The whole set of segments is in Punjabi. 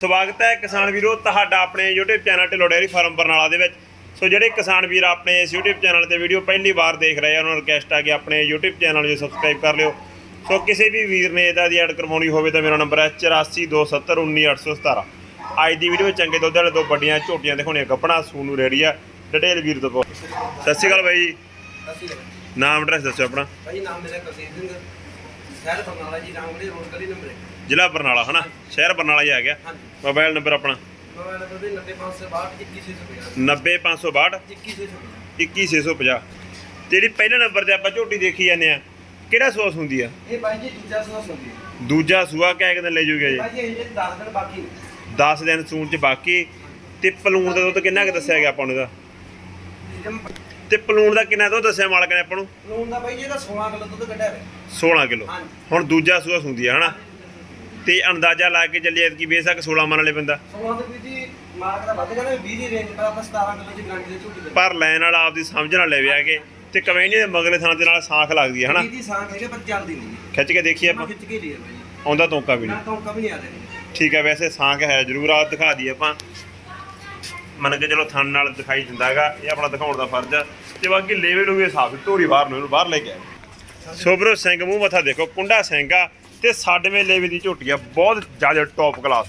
ਸਵਾਗਤ ਹੈ ਕਿਸਾਨ ਵੀਰੋ ਤੁਹਾਡਾ ਆਪਣੇ YouTube channel Dhillon dairy farm Barnala ਦੇ ਵਿੱਚ। ਸੋ ਜਿਹੜੇ ਕਿਸਾਨ ਵੀਰ ਆਪਣੇ ਇਸ YouTube ਚੈਨਲ ਤੇ ਵੀਡੀਓ ਪਹਿਲੀ ਵਾਰ ਦੇਖ ਰਹੇ ਆ ਉਹਨਾਂ ਨੂੰ ਰਿਕਵੈਸਟ ਆ ਕਿ ਆਪਣੇ YouTube ਚੈਨਲ ਨੂੰ ਸਬਸਕ੍ਰਾਈਬ ਕਰ ਲਿਓ। ਸੋ ਕਿਸੇ ਵੀ ਵੀਰ ਨੇ ਇਹਦਾ ਦੀ ਐਡ ਕਰਵਾਉਣੀ ਹੋਵੇ ਤਾਂ ਮੇਰਾ ਨੰਬਰ ਹੈ 8427191817 ਅੱਜ ਦੀ ਵੀਡੀਓ ਚੰਗੇ ਦੁੱਧ ਵਾਲੇ ਦੋ ਵੱਡੀਆਂ ਝੋਟੀਆਂ ਦਿਖਾਉਣੀਆਂ ਗੱਪਣਾ ਸੂਨੂ ਰੇੜੀਆ ਡਿਟੇਲ ਵੀਰ ਤੋਂ ਸਤਿ ਸ਼੍ਰੀ ਅਕਾਲ ਬਾਈ ਨਾਮ ਐਡਰੈਸ ਦੱਸੋ ਆਪਣਾ। ਭਾਈ ਨਾਮ ਮੇਰਾ ਕੁਲਦੀਪ ਸਿੰਘ। ਸ਼ਹਿਰ ਬਰਨਾਲਾ ਜੀ ਰਾਮਗੜੀ ਰੋਡ ਗਲੀ ਨੰਬਰ ਇੱਕ। ਜ਼ਿਲ੍ਹਾ ਬਰਨਾਲਾ ਹਨਾ? ਸ਼ਹਿਰ ਬਰਨਾਲਾ ਹੀ ਆ ਗਿਆ। ਹਾਂਜੀ। ਮੋਬਾਈਲ ਨੰਬਰ ਆਪਣਾ? ਮੋਬਾਈਲ ਨੰਬਰ ਵੀ 90562 21650 90562 21650 21650 ਜਿਹੜੀ ਪਹਿਲੇ ਨੰਬਰ ਤੇ ਆਪਾਂ ਝੋਟੀ ਦੇਖੀ ਜਾਂਦੇ ਆ ਕਿਹੜਾ ਸੂਆ ਹੁੰਦੀ ਆ? ਇਹ ਭਾਈ ਜੀ ਦੂਜਾ ਸੁਣਾ ਸੁਣਦੀ ਹੈ ਦੂਜਾ ਸੂਆ ਕਿਹ ਦਿਨ ਲੈ ਜੂਗਾ ਜੀ? ਭਾਈ ਜੀ ਇਹ 10 ਦਿਨ ਬਾਕੀ ਨੇ। 10 ਦਿਨ ਸੂਣ ਚ ਬਾਕੀ। ਤੇ ਪਲੂਣ ਦਾ ਦੁੱਧ ਕਿੰਨਾ ਕੁ ਦੱਸਿਆ ਗਿਆ ਆਪਾਂ ਨੂੰ ਦਾ ਜਮ ਤੇ ਪਲੂਣ ਦਾ ਕਿੰਨਾ ਦੁੱਧ ਦੱਸਿਆ ਮਾਲਕ ਨੇ ਆਪਾਂ ਨੂੰ? ਲੂਣ ਦਾ ਭਾਈ ਜੀ ਇਹਦਾ 16 ਕਿਲੋ ਦੁੱਧ ਕੱਢਿਆ ਹੋਇਆ। 16 ਕਿਲੋ। ਹਾਂਜੀ। ਹੁਣ ਦੂਜਾ ਸੂਆ ਹੁੰਦੀ ਆ ਹਨਾ? ਤੇ ਅੰਦਾਜ਼ਾ ਲਾ ਕੇ ਚੱਲੀਏ ਕਿ ਬੇਸ਼ੱਕ 16 ਮੰਨ ਲੈ ਬੰਦਾ। 16 ਦੇ ਵੀ ਜੀ ਮਾਰਕ ਦਾ ਵੱਧ ਜਾਣਾ 20 ਦੀ ਰੇਂਜ ਪਰ ਆਪਾਂ 17 ਕਿਲੋ ਦੀ ਗਾਂਟੀ ਦੇ ਝੂਟੀ ਦੇ ਪਰ ਲੈਣ ਵਾਲਾ ਆਪਦੀ ਸਮਝ ਨਾਲ ਲੈ ਵਿਆ ਕੇ ਤੇ ਕਮੈਨੀ ਦੇ ਮਗਲੇ ਥਾਂ ਦੇ ਨਾਲ ਸਾਖ ਲੱਗਦੀ ਹੈ ਹਨਾ? 20 ਦੀ ਸਾਂਖ ਹੈਗੇ ਪਰ ਚੱਲਦੀ ਨਹੀਂ ਜੀ। ਖਿੱਚ ਕੇ ਦੇਖੀਏ ਆਪਾਂ। ਆਪਾਂ ਖਿੱਚ ਕੇ ਲਈ ਜੀ ਆਉਂਦਾ ਤੋਂਕਾ ਵੀ ਨਾ ਨਹੀਂ ਤਾਂ ਕभी ਨਹੀਂ ਆ ਰਹੇ। ਠੀਕ ਹੈ ਵੈਸੇ ਸਾਂਖ ਹੈ ਜ਼ਰੂਰ ਆ ਦਿਖਾ ਦਈਏ ਆਪਾਂ। ਮੰਨ ਕੇ ਚਲੋ ਥਣ ਨਾਲ ਦਿਖਾਈ ਦਿੰਦਾਗਾ ਇਹ ਆਪਣਾ ਦਿਖਾਉਣ ਦਾ ਫਰਜ਼ ਆ। ਤੇ ਬਾਕੀ ਲੇਵੇ ਨੂੰ ਵੀ ਹਿਸਾਬ ਧੋਰੀ ਬਾਹਰ ਨੂੰ ਇਹਨੂੰ ਬਾਹਰ ਲੈ ਕੇ ਆਏ ਸੋਬਰੋ ਸਿੰਘ ਮੂੰਹ ਮੱਥਾ ਦੇਖੋ ਕੁੰਡਾ ਸਿੰਘ ਆ ਤੇ ਸਾਡਵੇਂ ਲੇਵੇ ਦੀ ਝੋਟੀ ਆ ਬਹੁਤ ਜ਼ਿਆਦਾ ਟੌਪ ਕਲਾਸ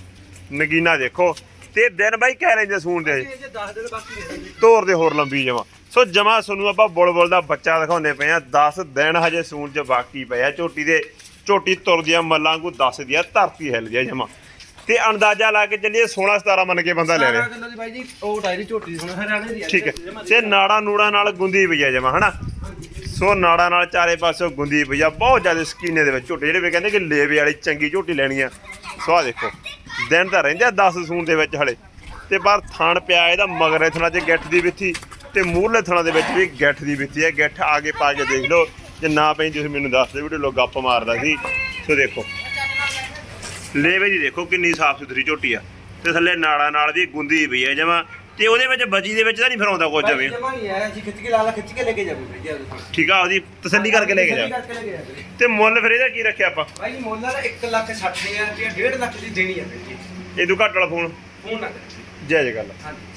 ਨਗੀਨਾ ਦੇਖੋ ਤੇ ਦਿਨ ਬਾਈ ਕਹਿ ਸੂਣ ਦੇ। ਇਹ ਜੇ 10 ਦਿਨ ਬਾਕੀ ਨੇ ਜੀ ਤੋਰ ਦੇ ਹੋਰ ਲੰਬੀ ਜਮਾ। ਸੋ ਜਮਾ ਸਾਨੂੰ ਆਪਾਂ ਬੁਲਬੁਲ ਦਾ ਬੱਚਾ ਦਿਖਾਉਂਦੇ ਪਏ ਆ 10 ਦਿਨ ਹਜੇ ਸੂਣ ਚ ਬਾਕੀ ਪਏ ਆ। ਝੋਟੀ ਦੇ ਝੋਟੀ ਤੁਰਦੀ ਆ ਮੱਲਾਂ ਨੂੰ ਦੱਸਦੀ ਆ ਧਰਤੀ ਹਿੱਲਦੀ ਆ ਜਮਾ। ਤੇ ਅੰਦਾਜ਼ਾ ਲਾ ਕੇ ਚੱਲੀਏ 16 17 ਮੰਨ ਕੇ ਬੰਦਾ ਲੈ ਰਿਹਾ। ਸਾਰਾ ਕਿਲੋ ਦੀ ਭਾਈ ਜੀ ਉਹ ਟਾਇਰੀ ਝੋਟੀ ਹੁਣ ਹਰਿਆਣੇ ਦੀ ਠੀਕ ਹੈ। ਤੇ ਨਾੜਾ ਨੂੜਾ ਨਾਲ ਗੁੰਦੀ ਪਈ ਆ ਜਮਾ ਹਨਾ? ਸੋ ਨਾੜਾ ਨਾਲ ਚਾਰੇ ਪਾਸੇ ਗੁੰਦੀ ਪਈ ਆ ਬਹੁਤ ਜ਼ਿਆਦਾ ਸਕੀਨੇ ਦੇ ਵਿੱਚ ਝੋਟੇ ਜਿਹੜੇ ਵੀ ਕਹਿੰਦੇ ਕਿ ਲੇਵੇ ਵਾਲੀ ਚੰਗੀ ਝੋਟੀ ਲੈਣੀ ਆ। ਸੋ ਆ ਦੇਖੋ ਦਿਨ ਤਾਂ ਰਹਿੰਦੇ ਆ 10 ਸੂਣ ਦੇ ਵਿੱਚ ਹਲੇ। ਤੇ ਪਰ ਥਣ ਪਿਆ ਇਹਦਾ ਮਗਰੇ ਥਣਾ ਚ ਗਿੱਠ ਦੀ ਵਿੱਥੀ ਤੇ ਮੂਹਰਲੇ ਥਣਾ ਦੇ ਵਿੱਚ ਵੀ ਗਿੱਠ ਦੀ ਵਿੱਥੀ ਹੈ ਗਿੱਠ ਆ ਕੇ ਪਾ ਕੇ ਦੇਖ ਲਓ। ਜੇ ਨਾ ਪੈਂਦੀ ਤੁਸੀਂ ਮੈਨੂੰ ਦੱਸ ਦਿਓ ਵੀਡੀਓ ਲੋਕ ਗੱਪ ਮਾਰਦਾ ਸੀ। ਸੋ ਦੇਖੋ ਲੇਵੇ ਦੀ ਦੇਖੋ ਕਿੰਨੀ ਸਾਫ਼ ਸੁਥਰੀ ਝੋਟੀ ਆ। ਤੇ ਥੱਲੇ ਨਾੜਾ ਨਾਲ ਵੀ ਗੁੰਦੀ ਪਈ ਹੈ ਜਮਾ। ਤੇ ਉਹਦੇ ਵਿੱਚ ਬਜੀ ਦੇ ਵਿੱਚ ਤਾਂ ਨਹੀਂ ਫਿਰ ਆਉਂਦਾ ਕੁਝ ਜਵੇਂ ਜਮਾ ਨਹੀਂ ਆਇਆ ਜੀ ਖਿੱਚ ਕੇ ਲਾਲਾ ਖਿੱਚ ਕੇ ਲੈ ਕੇ ਜਾਵੇ ਭਾਈ ਜੀ ਉਹਦੇ ਤੋਂ। ਠੀਕ ਆ ਉਹਦੀ ਤਸੱਲੀ ਕਰਕੇ ਲੈ ਕੇ ਜਾ। ਕਰਕੇ ਲੈ ਤੇ ਮੁੱਲ ਫਿਰ ਇਹਦਾ ਕੀ ਰੱਖਿਆ ਆਪਾਂ? ਭਾਈ ਜੀ ਮੁੱਲ ਦਾ 1 ਲੱਖ 60 ਹਜ਼ਾਰ ਰੁਪਇਆ 1.5 ਲੱਖ ਦੀ ਦੇਣੀ ਹੈ ਭਾਈ ਜੀ। ਇਹ ਤੋਂ ਘੱਟ ਵਾਲਾ ਫੋਨ। ਫੋਨ ਨਾ ਜੈ ਜੈ ਗੱਲ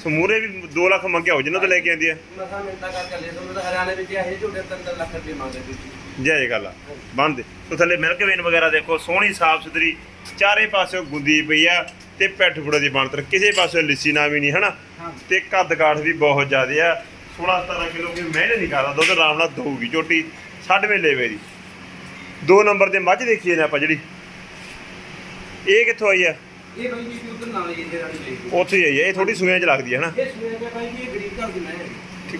ਸਮੂਰੇ ਵੀ 2 ਲੱਖ ਮੰਗਿਆ ਹੋ ਜਿੰਨਾਂ ਤੋਂ ਲੈ ਕੇ ਆਂਦੀ ਹੈ ਮਸਾ ਮਿੰਤਾ ਕਰ ਚੱਲੇ ਤੁਹਾਨੂੰ ਤਾਂ ਹਰਿਆਣੇ ਵਿੱਚ ਇਹ ਝੋਟੇ 3 ਲੱਖ ਰੁਪਏ ਮੰਗਦੇ ਜੀ। ਜੈ ਜੈ ਗੱਲ ਬੰਦ ਦੇ ਸੋ ਥੱਲੇ ਮਿਲਕ ਵੇਨ ਵਗੈਰਾ ਦੇਖੋ ਸੋਹਣੀ ਸਾਫ਼ ਸੁਥਰੀ ਚਾਰੇ ਪਾਸਿਓਂ ਗੁੰਦੀ ਪਈ ਆ ਤੇ ਪੈਠ ਫੁੜਾ ਦੀ ਬਣਤਰ। ਕਿਸੇ ਪਾਸਿਓਂ ਲਿੱਸੀ ਨਾ ਵੀ ਨਹੀਂ ਹਨਾ? ਤੇ ਕੱਦ ਕਾਠ ਵੀ ਬਹੁਤ ਜ਼ਿਆਦੇ ਆ। 16 17 ਕਿਲੋ ਕੋਈ ਮਿਹਨਤ ਨਹੀਂ ਕਰਦਾ। ਦੁੱਧ ਆਰਾਮ ਨਾਲ ਦਊਗੀ ਝੋਟੀ ਸਾਢਵੇਂ ਲੇਵੇ ਦੀ। ਦੋ ਨੰਬਰ ਤੇ ਮੱਝ ਦੇਖੀਏ ਨੇ ਆਪਾਂ ਜਿਹੜੀ। ਇਹ ਕਿੱਥੋਂ ਆਈ ਆ? ਇਹ ਭਾਈ ਜੀ ਉਧਰ ਨਾਲ ਜੀ ਜਿਹੜਾ ਲਈ ਉੱਥੇ ਹੀ ਆਈ ਆ। ਇਹ ਥੋੜੀ ਸੂਆਂ 'ਚ ਲੱਗਦੀ ਹੈ ਹਨਾ? ਇਹ ਸੁਣਿਆ ਗਿਆ ਭਾਈ ਜੀ ਇਹ ਗਰੀਬ ਘਰ ਦੀ ਮੈਂ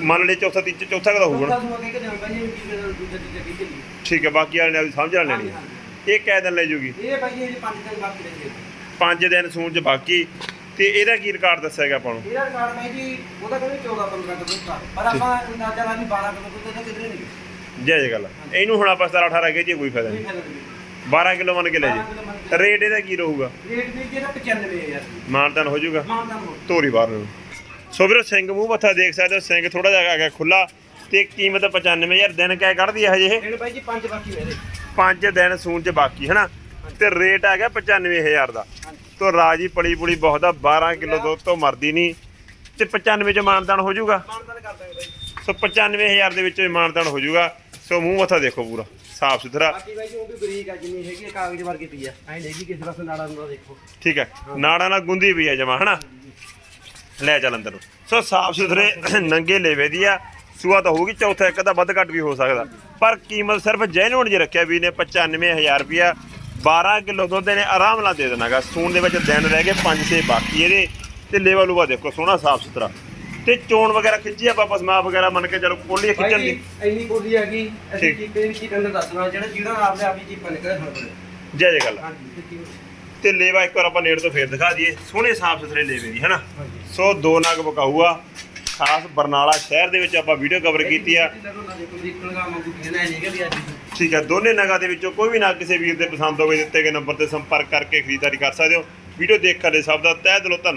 ਮੰਨ ਲੈ ਚੌਥਾ ਤੀਜਾ ਚੌਥਾ ਕਦਾ ਹੋਊਗਾ ਕੇ ਜਾਂਦਾ ਜੀ ਕੀ ਦੂਜਾ ਤੀਜਾ ਕੀ ਠੀਕ ਹੈ ਬਾਕੀ ਵਾਲੇ ਨੇ ਸਮਝ ਲੈਣੀ ਆ। ਇਹ ਕਹਿ ਦਿਨ ਲੈ ਜੂਗੀ? ਇਹ ਭਾਈ ਜੀ ਇਹ 5 ਦਿਨ ਗਏ। ਪੰਜ ਦਿਨ ਸੂਣ 'ਚ ਬਾਕੀ। ਤੇ ਇਹਦਾ ਕੀ ਰਿਕਾਰਡ ਦੱਸਿਆ ਗਿਆ ਆਪਾਂ ਨੂੰ? ਇਹਦਾ ਰਿਕਾਰਡ ਭਾਈ ਜੀ ਉਹਦਾ ਕਹਿੰਦੇ 14 15 ਕਿਲੋ ਦਾ ਪਰ ਆਪਾਂ ਅੰਦਾਜ਼ਾ ਲਾ ਵੀ 12 ਕਿਲੋ ਦੁੱਧ ਤਾਂ ਕਿਧਰੇ ਨਹੀਂ ਜੈ ਜੈ ਗੱਲ। ਇਹਨੂੰ ਹੁਣ ਆਪਾਂ 17 18 ਕਹੇ ਜੀ ਕੋਈ ਫਾਇਦਾ ਕੋਈ ਨਹੀਂ। ਫਾਇਦਾ ਨਹੀਂ। 12 ਕਿਲੋ ਮੰਨ ਕੇ ਲੈ 12 ਜੀ ਕਿਲੋ ਮੰਨ ਕੇ ਰੇਟ ਇਹਦਾ ਕੀ ਰਹੂਗਾ? ਰੇਟ ਵੀ ਜਿਹੜਾ 95000 ਮਾਨਤਾਨ ਹੋ ਜਾਊਗਾ ਮਾਨਦਾਨ ਹੋ ਧੋਰੀ ਬਾਹਰ ਨੂੰ। ਸੋ ਵੀਰੋ ਸਿੰਘ ਮੂੰਹ ਮੱਥਾ ਦੇਖ ਸਕਦੇ ਹੋ ਸਿੰਘ ਥੋੜਾ ਜਿਹਾ ਆ ਗਿਆ ਖੁੱਲਾ ਤੇ ਕੀਮਤ 95000 ਦਿਨ ਕਹਿ ਕੱਢਦੀ ਹੈ ਹਜੇ ਇਹ? ਰੇਟ ਭਾਈ ਜੀ 5 ਬਾਕੀ ਮੇਰੇ। ਪੰਜ ਦਿਨ ਸੂਣ 'ਚ ਬਾਕੀ ਹਨਾ? ਤੇ ਰੇਟ ਆ ਗਿਆ 95000 ਦਾ। ਤੋ ਰਾਜੀ ਪੜੀ ਪੁੜੀ ਬਹੁਤ ਆ 12 ਕਿਲੋ ਦੁੱਧ ਤੋਂ ਮਰਦੀ ਨਹੀਂ। ਤੇ 95 ਚ ਮਾਨਦਾਨ ਹੋ ਜਾਊਗਾ? ਮਾਨਦਾਨ ਕਰ ਦਾਂਗੇ ਭਾਈ ਸੋ 95000 ਦੇ ਵਿੱਚੋਂ ਮਾਨਦਾਨ ਹੋ ਜਾਊਗਾ। ਸੋ ਮੂੰਹ ਮੱਥਾ ਦੇਖੋ ਪੂਰਾ ਸਾਫ਼ ਸੁਥਰਾ। ਬਾਕੀ ਭਾਈ ਜੀ ਉਹ ਵੀ ਬਰੀਕ ਆ ਜਿੰਨੀ ਹੈਗੀ ਆ, ਕਾਗਜ਼ ਵਰਗੀ ਪਈ ਆ। ਐਂ ਹੈਗੀ ਕਿਸੇ ਪਾਸੇ ਨਾੜਾ ਨੂੰ ਦੇਖੋ। ਠੀਕ ਹੈ ਨਾੜਾਂ ਨਾਲ ਗੁੰਦੀ ਵੀ ਆ ਜਮਾ ਹਨਾ? ਲੈ ਚੱਲ ਅੰਦਰ ਨੂੰ। ਸੋ ਸਾਫ਼ ਸੁਥਰੇ ਨੰਗੇ ਲੇਵੇ ਦੀ ਆ। ਸੂਆ ਤਾਂ ਹੋਊਗੀ ਚੌਥਾ ਇੱਕ ਦਾ ਵੱਧ ਘੱਟ ਵੀ ਹੋ ਸਕਦਾ। ਪਰ ਕੀਮਤ ਸਿਰਫ ਜੈਨੂਨ ਜੇ ਰੱਖਿਆ ਵੀ ਨੇ 95000 ਰੁਪਿਆ 12 ਕਿਲੋ ਦੁੱਧ ਨੇ ਆਰਾਮ ਨਾਲ ਦੇ ਦੇਣਾਗਾ। ਸੂਣ ਦੇ ਵਿੱਚ ਦਿਨ ਰਹਿ ਗਏ 5-6 ਬਾਕੀ ਇਹਦੇ। ਤੇ ਲੇਵਾ ਲੂਵਾ ਦੇਖੋ ਸੋਹਣਾ ਸਾਫ਼ ਸੁਥਰਾ। ਤੇ ਚੋਣ ਵਗੈਰਾ ਖਿੱਚੀ ਆ ਵਾਪਸ ਮਾਂ ਵਗੈਰਾ ਮੰਨ ਕੇ ਚਲੋ ਕੋਲੀ ਖਿੱਚਣ ਦੀ। ਇੰਨੀ ਕੋਲੀ ਹੈਗੀ ਅਸੀਂ ਠੀਕ। ਚੀਪੇ ਦੀ ਚੀਪੇ ਨੂੰ ਦੱਸਣਾ ਜਿਹੜਾ ਜਿਹੜਾ ਆਪ ਹੀ ਚੀਪਾ ਨਿਕਲਿਆ ਸਾਡੇ ਜੈ ਜੈ ਗੱਲ। ਤੇ ਕੀ- ਤੇ ਲੇਵਾ ਇੱਕ ਵਾਰ ਆਪਾਂ ਨੇੜ ਤੋਂ ਫੇਰ ਦਿਖਾ ਦਈਏ ਸੋਹਣੇ ਸਾਫ਼ ਸੁਥਰੇ ਲੇਵੇ ਦੀ ਹਨਾ? ਹਾਂਜੀ। ਸੋ ਦੋ ਨਗ ਬਕਾਊ ਖਾਸ ਬਰਨਾਲਾ ਸ਼ਹਿਰ ਦੇ ਵਿੱਚ ਆਪਾਂ ਵੀਡੀਓ ਕਵਰ ਕੀਤੀ ਆ। ਠੀਕ ਹੈ ਦੋਨੇ ਨਗਾਂ ਦੇ ਵਿੱਚੋਂ ਕੋਈ ਵੀ ਨਗ ਕਿਸੇ ਵੀਰ ਦੇ ਪਸੰਦ ਹੋਵੇ, ਦਿੱਤੇ ਗਏ ਨੰਬਰ ਤੇ ਸੰਪਰਕ ਕਰਕੇ ਖਰੀਦਦਾਰੀ ਕਰ ਸਕਦੇ ਹੋ। ਵੀਡੀਓ ਦੇਖ ਲਈ ਸਭ ਦਾ ਤਹਿ ਦਿਲੋਂ ਧੰਨਵਾਦ।